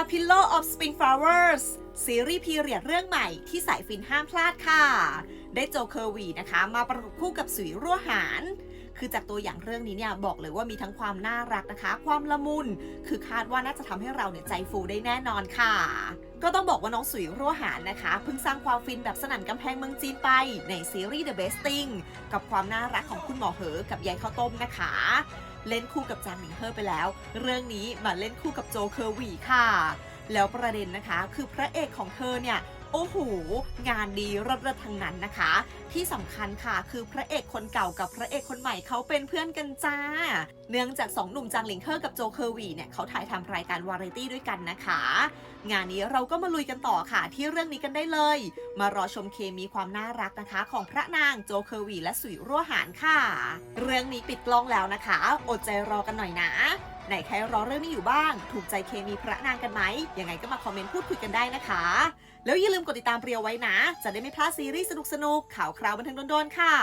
A Pillow of Spring Flowers ซีรีส์พีเรียดเรื่องใหม่ที่สายฟินห้ามพลาดค่ะ ได้โจเคอร์วีนะคะ มาประกบคู่กับสุยรั่วหารคือจากตัวอย่างเรื่องนี้เนี่ยบอกเลยว่ามีทั้งความน่ารักนะคะ ความละมุน คือคาดว่าน่าจะทำให้เราเนี่ยใจฟูได้แน่นอนค่ะ ก็ต้องบอกว่าน้องสุยรั่วหารนะคะเพิ่งสร้างความฟินแบบสนั่นกำแพงเมืองจีนไป ในซีรีส์ The Best Thing กับความน่ารักของคุณหมอเหอกับยายข้าวต้มนะคะ เล่นคู่กับจางหมิงเฮอไปแล้ว เรื่องนี้มาเล่นคู่กับโจเคอร์วีค่ะ แล้วประเด็นนะคะ คือพระเอกของเธอเนี่ยโอ้โห งานดีเลิศๆทั้งนั้นนะคะ ที่สำคัญค่ะคือพระเอกคนเก่ากับพระเอกคนใหม่เขาเป็นเพื่อนกันจ้า เนื่องจากสองหนุ่มจางหลิงเฮอร์กับโจเคอร์วีเนี่ยเขาถ่ายทำรายการวาไรตี้ด้วยกันนะคะ งานนี้เราก็มาลุยกันต่อค่ะที่เรื่องนี้กันได้เลย มารอชมเคมีความน่ารักนะคะ ของพระนางโจเคอร์วีและสุยรั่วหารค่ะ เรื่องนี้ปิดกล้องแล้วนะคะ อดใจรอกันหน่อยนะ ไหนใครรอเรื่องนี้อยู่บ้าง ถูกใจเคมีพระนางกันไหม ยังไงก็มาคอมเมนต์พูดคุยกันได้นะคะ แล้วอย่าลืมกดติดตามเรียวไว้นะ จะได้ไม่พลาดซีรีส์สนุกๆข่าวคราวบันเทิงโดนๆค่ะ